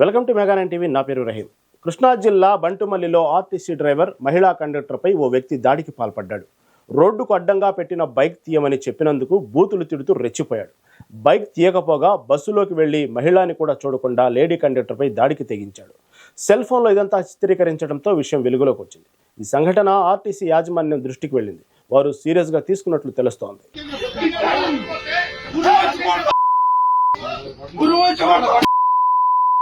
Welcome to Mega Nine TV నా పేరు రహీం. కృష్ణా జిల్లా బంటుమల్లిలో ఆర్టీసీ డ్రైవర్ మహిళా కండక్టర్పై ఓ వ్యక్తి దాడికి పాల్పడ్డాడు. రోడ్డుకు అడ్డంగా పెట్టిన బైక్ తీయమని చెప్పినందుకు బూతులు తిడుతూ రెచ్చిపోయాడు. బైక్ తీయకపోగా బస్సులోకి వెళ్ళి మహిళాని కూడా చూడకుండా లేడీ కండక్టర్పై దాడికి తెగించాడు. సెల్ ఫోన్లో ఇదంతా చిత్రీకరించడంతో విషయం వెలుగులోకి వచ్చింది. ఈ సంఘటన ఆర్టీసీ యాజమాన్యం దృష్టికి వెళ్ళింది. వారు సీరియస్గా తీసుకున్నట్లు తెలుస్తోంది.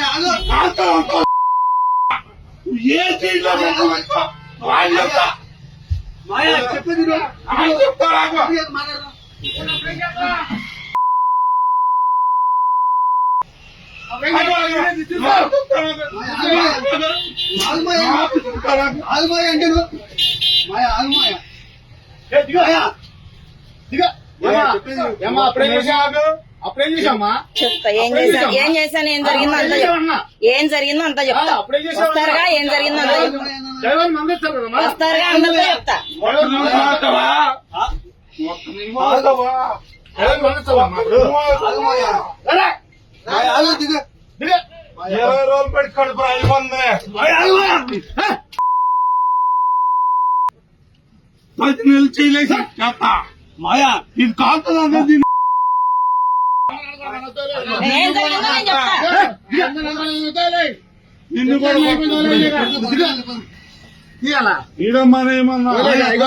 ఏం ఏ చీట్లో వాళ్ళు చెప్తా ఆయన చెప్తారా ఆల్మాయ. అంటే నువ్వు. మాయ ఆల్మాయ. అప్పుడేం చెప్తా. ఏం చేశాను? ఏం చేశాను? ఏం జరిగిందో అంతా చెప్తా ఏం జరిగిందో అంతా చెప్తా. అప్పుడేం చేసావు వస్తారుగా? ఏం జరిగిందో అంతా చెప్తా. వస్తారుగా? అందరితో చెప్తా. ఇరవై రోజులు పెట్టుకోండి ఐదు మంది? పది నెలలు చేయలేసి చేస్తా మాయా ఇది కాలుతుంది అనేది ఏం జరిగిందో నేను చెప్తా నిన్ను కూడా తీయాలా? ఈడమ్మనేమన్నా ఇగో